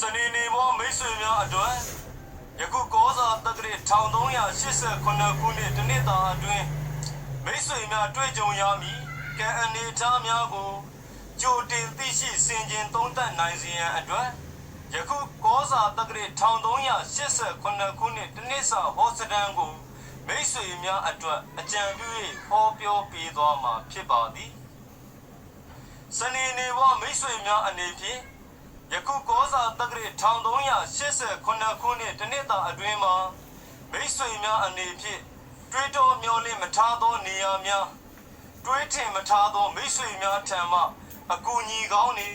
စနေနေ့ပေါ်မိတ်ဆွေများအတွက်ယခုကောစာတက္ကရာ1389ခုနှစ်တနှစ်တာအတွင်းမိတ်ဆွေများတွေ့ကြုံရမည်ကံအနေထားများကိုကြိုတင်သိရှိစင်ကြင်သုံးသပ်နိုင်စေရန်အတွက်ယခုကောစာတက္ကရာ1389ခုနှစ်တနှစ်စာဟောစတန်ကိုမိတ်ဆွေများအတွက်အကြံပြု၍ဟောပြောပေးသွားမှာဖြစ်ပါသည်စနေနေ့ဘမိတ်ဆွေများအနေဖြင့် ယခုကောစာတက္ကရာ1389ခုနှစ်တနှစ်တာအတွင်းမှာမိတ်ဆွေများအနေဖြင့်တွေးတောမျောလင့်မထားသောနေရာများတွေးထင်မထားသောမိတ်ဆွေများထံမှအကူအညီကောင်းတွေ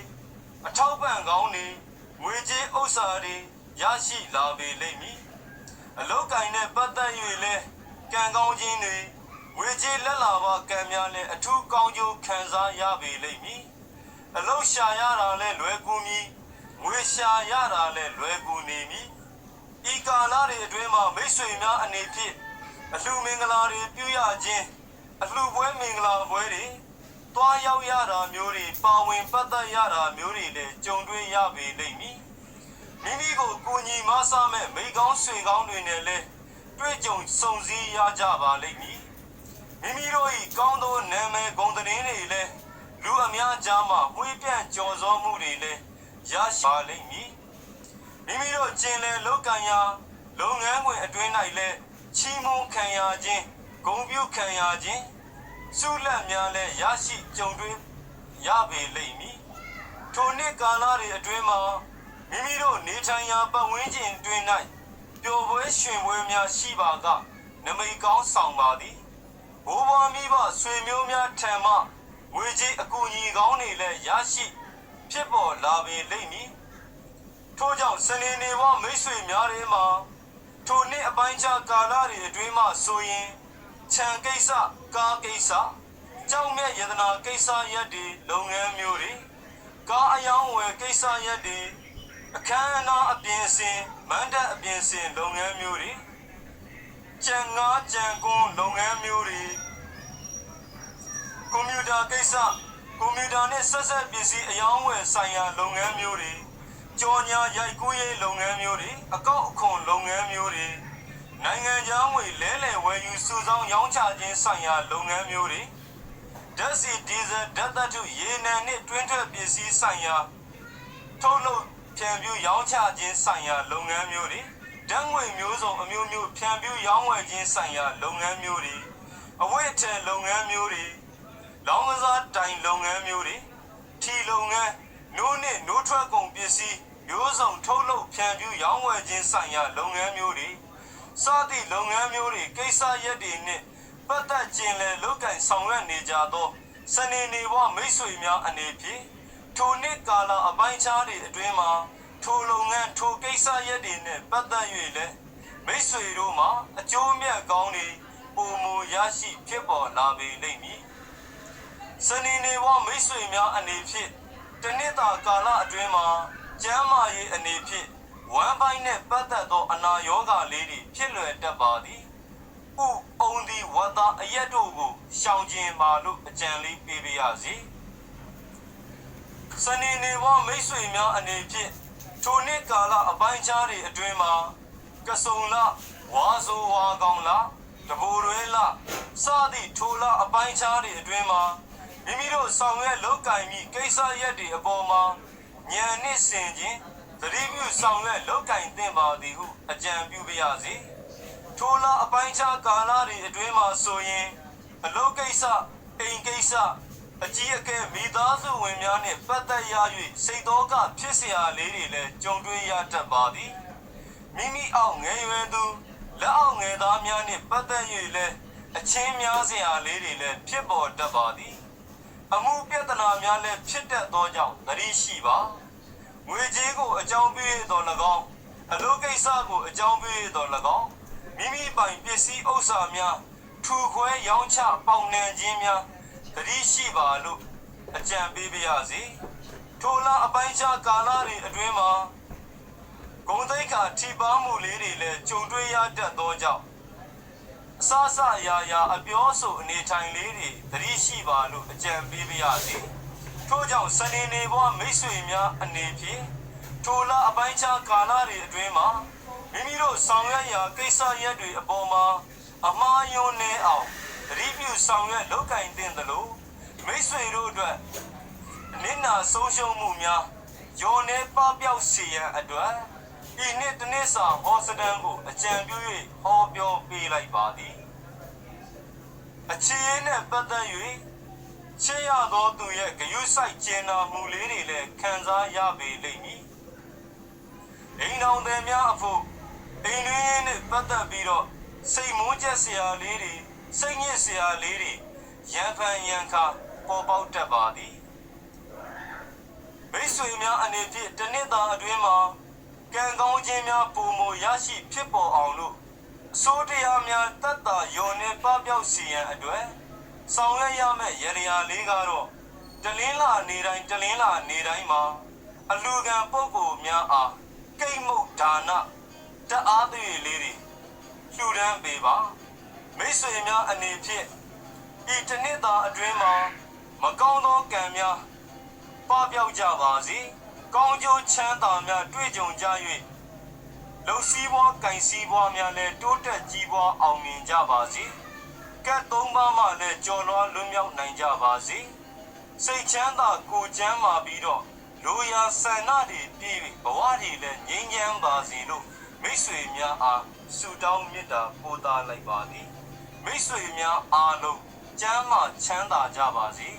အထောက်ပံ့ကောင်းတွေငွေကြေးဥစ္စာတွေရရှိလာပေလိမ့်မည်အလောက်ကင်နဲ့ပတ်သက်၍လည်းကံကောင်းခြင်းတွေငွေကြေးလက်လာပါကံများလည်းအထူးကောင်းကျိုးခံစားရပေလိမ့်မည်အလုတ်ရှာရတာလဲလွယ်ကူမည် ငွေရှာရတာလဲလွယ်ကူနေမည်ဤကာလတွေအတွင်းမှာမိတ်ဆွေများအနေဖြင့်အလှမင်္ဂလာတွေပြုရခြင်းအလှပွဲမင်္ဂလာပွဲတွေတွားရောက်ရတာမျိုးတွေပါဝင်ပတ်သက်ရတာမျိုးတွေလည်းကြုံတွေ့ရပေလိမ့်မည်မိမိကိုကိုညီမဆမဲ့မိကောင်းဆွေကောင်းတွေနဲ့လည်းတွေ့ကြုံစုံစည်းရကြပါလိမ့်မည်မိမိတို့၏ကောင်းသောနာမည်ဂုဏ်သတင်းတွေလည်းလူအများကြားမှာဝှေးပြန့်ကြော်စောမှုတွေလည်း ရရှိပါလိမ့်မည်မိမိတို့ကျင်လည်လောက်ကံရာလုပ်ငန်းခွင်အတွင်း၌လည်းချီးမွမ်းခံရခြင်းဂုဏ်ပြုခံရခြင်းဆုလက်များလည်းရရှိကြုံတွေ့ရပေလိမ့်မည်ထိုနှစ်ကာလတွေအတွင်းမှာမိမိတို့နေထိုင်ရာပတ်ဝန်းကျင်အတွင်း၌ပျော်ပွဲရွှင်ပွဲများရှိပါကနမိတ်ကောင်းဆောင်ပါသည်ဘိုးဘွားမိဘဆွေမျိုးများထံမှငွေကြေးအကူအညီကောင်းတွေလည်းရရှိ ဖြစ်ပေါ်လာပေလိမ့်မည်ထို့ကြောင့်စနေနေ့ဘမိတ်ဆွေများတွေမှာထိုနှစ်အပိုင်းခြားကာလတွေအတွင်းမှဆိုရင်ခြံကိစ္စကားကိစ္စကြောက်မြတ်ယတနာကိစ္စရက်တွေလုပ်ငန်းမျိုးတွေကားအယောင်းဝယ်ကိစ္စရက်တွေအခမ်းအနားအပြင်ဆင်မန္တအပြင်ဆင်လုပ်ငန်းမျိုးတွေကြံငါးကြံကွန်းလုပ်ငန်းမျိုးတွေကွန်ပျူတာကိစ္စ ကွန်ပျူတာနဲ့ဆက်ဆက်ပစ္စည်းအယောင်းဝယ်ဆိုင်ရာလုပ်ငန်းမျိုးတွေကြော်ညာရိုက်ကူးရေးလုပ်ငန်းမျိုးတွေအကောက်အခွန်လုပ်ငန်းမျိုးတွေနိုင်ငံခြားငွေလဲလှယ်ဝယ်ယူစုဆောင်းရောင်းချခြင်းဆိုင်ရာလုပ်ငန်းမျိုးတွေဓာတ်ဆီဒီဇယ်ဓာတ်သတ္တုရေနံနဲ့တွင်းထွက်ပစ္စည်းဆိုင်ရာထုတ်လုပ်ဖြန့်ဖြူးရောင်းချခြင်းဆိုင်ရာလုပ်ငန်းမျိုးတွေဓာတ်ငွေမျိုးစုံအမျိုးမျိုးဖြန့်ဖြူးရောင်းဝယ်ခြင်းဆိုင်ရာလုပ်ငန်းမျိုးတွေအဝတ်အထည်လုပ်ငန်းမျိုးတွေလောင်းကစား တိုင်လုပ်ငန်းမျိုးတွေထီလုပ်ငန်းနိုးနဲ့နိုးထွက်ကုန်ပစ္စည်းမျိုးစုံထုတ်လုပ်ဖြန့်ဖြူးရောင်းဝယ်ခြင်းဆိုင်ရာလုပ်ငန်းမျိုးတွေစသည့်လုပ်ငန်းမျိုးတွေကိစ္စရက်တွေနဲ့ပတ်သက်ကျင်လည်လုပ်ကင်ဆောင်ရွက်နေကြသောစနေနေဘဝမိတ်ဆွေများအနေဖြင့်ထိုနှစ်ကာလအပိုင်းခြားတွေအတွင်းမှာထိုလုပ်ငန်းထိုကိစ္စရက်တွေနဲ့ပတ်သက်၍လည်းမိတ်ဆွေတို့မှာအကျိုးမြတ်ကောင်းတွေပုံမူရရှိဖြစ်ပေါ်လာပေလိမ့်မည်။ စနေနေ့ဘမိတ်ဆွေများအနေဖြင့်တနှစ်တာကာလအတွင်းမှာကျမ်းမာရေးအနေဖြင့်ဝမ်းပိုင်းနဲ့ပတ်သက်သောအနာရောဂါလေးတွေဖြစ်လွယ်တတ်ပါသည်။ဥအုံဒီဝတ္တအရက်တို့ကိုရှောင်ကျဉ်ပါလို့အကြံလေးပေးပါရစေ။စနေနေ့ဘမိတ်ဆွေများအနေဖြင့်ထိုနှစ်ကာလအပိုင်းခြားတွေအတွင်းမှာကစုံလဝါဆိုဝါကောင်လတဘူရွဲလစသည့်ထိုလအပိုင်းခြားတွေအတွင်းမှာ မိမိတို့ဆောင်ရွက်လုပ်ကင်မိကိစ္စရက်တွေအပေါ်မှာဉာဏ်နှင့်ဆင်ခြင်းသတိပြုဆောင်ရွက်လုပ်ကင်သင့်ပါသည်ဟုအကြံပြုပါရစေထိုလအပိုင်းခြားကာလတွေအတွင်းမှာဆိုရင်အလုပ်ကိစ္စအိမ်ကိစ္စ အကြီးအကဲမိသားစုဝင်များနှင့်ပတ်သက်ရ၍စိတ်သောကဖြစ်เสียလေးတွေလည်းကြုံတွေ့ရတတ်ပါသည်မိမိအောက်ငယ်ရွယ်သူလက်အောက်ငယ်သားများနှင့်ပတ်သက်၍လည်းအချင်းများเสียလေးတွေလည်းဖြစ်ပေါ်တတ်ပါသည် အမှုပြဿနာများလည်းဖြစ်တတ်သောကြောင့်သတိရှိပါငွေကြေးကိုအကြောင်းပြုရသော၎င်းအလုပ်ကိစ္စကိုအကြောင်းပြုရသော၎င်းမိမိပိုင်ပစ္စည်းဥစ္စာများထူခွဲရောင်းချပေါင်နှံခြင်းများတတိရှိပါလို့အကြံပေးပါရစေထိုလအပိုင်းခြားကာလတွေအတွင်းမှာဂုံသိက္ခာထိပါမှုလေးတွေလည်းကြုံတွေ့ရတတ်သောကြောင့်အ စအစအရာရာအပြောဆိုအနေထိုင်လေးတွေတတိရှိပါလို့အကြံပေးပါရစေထို့ကြောင့်စနေနေ့ဘဝမိတ်ဆွေများအနေဖြင့်ထိုလအပိုင်းခြားကာလတွေအတွင်းမှာမိမိတို့ဆောင်ရွက်ရာကိစ္စရပ်တွေအပေါ်မှာအမှားယွင်းနေအောင်သတိပြုဆောင်ရွက်လုပ်ကင်တင်သလိုမိတ်ဆွေတို့အတွက်နစ်နာဆုံးရှုံးမှုများယောနေပပျောက်စေရန်အတွက်ဤနှစ်တစ်နှစ်စာဟောစတန်ကိုအကြံပြု၍ဟောပြောပေးလိုက်ပါသည် အခြေအနေနဲ့ပတ်သက်၍ချေရသောသူရဲ့ဂယုစိုက်ကျင်နာမှုလေးတွေလည်းခံစားရပေလိမ့်မည်အိမ်တော်သည်များအဖို့အိမ်တွင်းနဲ့ပတ်သက်ပြီးတော့စိတ်မုန်းချက်စရာလေးတွေစိတ်ညစ်စရာလေးတွေရန်ဖန်ရန်ခါပေါ်ပေါက်တတ်ပါသည်မိတ်ဆွေများအနေဖြင့်တစ်နှစ်သာအတွင်းမှာကံကောင်းခြင်းများပုံမရရှိဖြစ်ပေါ်အောင်လို့အ စိုးတရားများတတ်တာယုံနေပပျောက်စီရန်အတွက်ဆောင်ရွက်ရမယ့်ရရလေးကတော့တလင်းလာနေတိုင်းတလင်းလာနေတိုင်းမှာအလူကံပုဂ္ဂိုလ်များအားကိတ်မုတ်ဒါနတအားသွေလေးတွေလှူဒန်းပေးပါမိတ်ဆွေများအနေဖြင့်ဤတစ်နှစ်သာအတွင်းမှာမကောင်းသောကံများပပျောက်ကြပါစေကောင်းကျိုးချမ်းသာများတွေ့ကြုံကြ၍ လုံစည်းပွားကင်စည်းပွားများလည်းတိုးတက်ကြီးပွားအောင်မြင်ကြပါစေကတ်သုံးပါးမှလည်းကြော်လွှားလွတ်မြောက်နိုင်ကြပါစေစိတ်ချမ်းသာကိုယ်ချမ်းသာပြီးတော့လူရာဆန္ဒတွေပြည့်ဘဝတွေလည်းငြိမ်းချမ်းပါစေလို့မိတ်ဆွေများအားဆုတောင်းမေတ္တာပို့သလိုက်ပါသည်မိတ်ဆွေများအားလုံးကျမ်းမာချမ်းသာကြပါစေ